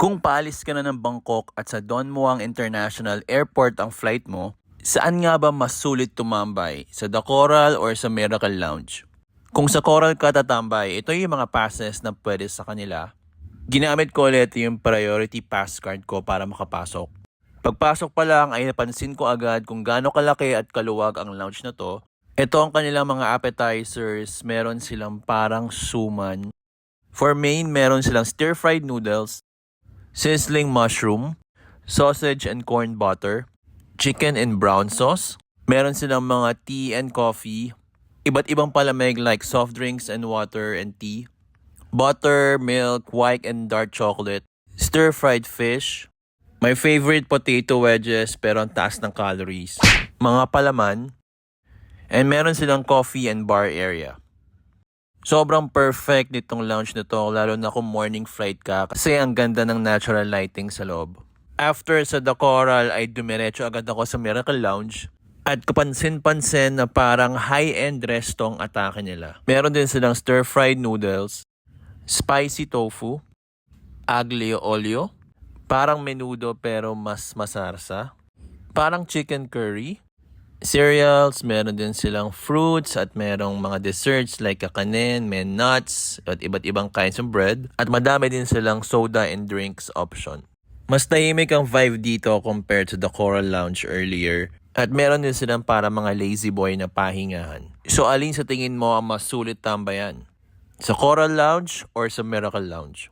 Kung paalis ka na ng Bangkok at sa Don Muang International Airport ang flight mo, saan nga ba mas sulit tumambay? Sa The Coral or sa Miracle Lounge? Kung sa Coral ka tatambay, ito yung mga passes na pwede sa kanila. Ginamit ko ulit yung priority pass card ko para makapasok. Pagpasok pa lang ay napansin ko agad kung gaano kalaki at kaluwag ang lounge na to. Ito ang kanilang mga appetizers. Meron silang parang suman. For main, meron silang stir-fried noodles, sizzling mushroom, sausage and corn butter, chicken and brown sauce. Meron silang mga tea and coffee, iba't ibang palamig like soft drinks and water and tea, butter, milk, white and dark chocolate, stir-fried fish, my favorite potato wedges pero ang taas ng calories, mga palaman, and meron silang coffee and bar area. Sobrang perfect nitong lounge na to, lalo na kung morning flight ka kasi ang ganda ng natural lighting sa loob. After sa The Coral ay dumiretso agad ako sa Miracle Lounge at kapansin-pansin na parang high-end restong atake nila. Meron din silang stir-fried noodles, spicy tofu, aglio olio, parang menudo pero mas masarsa, parang chicken curry, cereals, meron din silang fruits at merong mga desserts like kakanin, may nuts, at iba't ibang kinds of bread. At madami din silang soda and drinks option. Mas tahimik ang vibe dito compared to the Coral Lounge earlier. At meron din silang para mga lazy boy na pahingahan. So alin sa tingin mo ang mas sulit tambayan? Sa Coral Lounge or sa Miracle Lounge?